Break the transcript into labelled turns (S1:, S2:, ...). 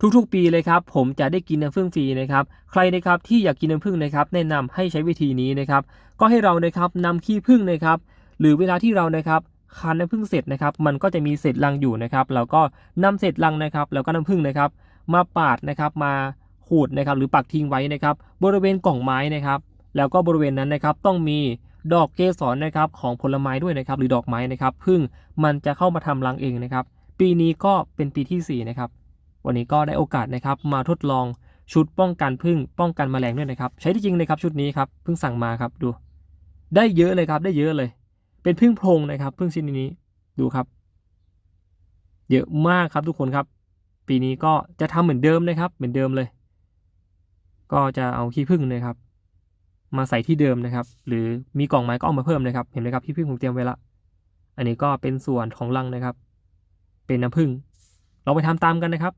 S1: ทุกๆ ปีเลยครับผมจะได้กินน้ำผึ้งฟรีนะครับใครนะครับที่อยากกินน้ำผึ้งนะครับแนะนำให้ใช้วิธีนี้นะครับก็ให้เรานะครับนำขี้ผึ้งนะครับหรือเวลาที่เรานะครับคั้นน้ำผึ้งเสร็จนะครับมันก็จะมีเศษรังอยู่นะครับเราก็นำเศษรังนะครับแล้วก็น้ำผึ้งนะครับมาปาดนะครับมาขูดนะครับหรือปักทิ้งไว้นะครับบริเวณกล่องไม้นะครับแล้วก็บริเวณนั้นนะครับต้องมีดอกเกสรนะครับของผลไม้ด้วยนะครับหรือดอกไม้นะครับผึ้งมันจะเข้ามาทำรังเองนะครับปีนี้ก็เป็นปีที่สี่นะครับ วันนี้ก็ได้โอกาสนะครับมาทดลองชุดป้องกันผึ้งป้องกันแมลงด้วยนะครับ ใช้ได้จริงเลยครับชุดนี้ครับเพิ่งสั่งมาครับดู ได้เยอะเลยครับ ได้เยอะเลย เป็นพึ่งโพรงนะครับพึ่งชนิดนี้ดูครับ เยอะมากครับทุกคนครับ ปีนี้ก็จะทำเหมือนเดิมนะครับ เหมือนเดิมเลย ก็จะเอาขี้ผึ้งนะครับ มาใส่ที่เดิมนะครับ หรือมีกล่องไม้ก็เอามาเพิ่มนะครับ เห็นไหมครับขี้ผึ้งผมเตรียมไว้ละอันนี้ก็เป็นส่วนของรังนะครับ เป็นน้ำผึ้งลองไปทำตามกันนะครับ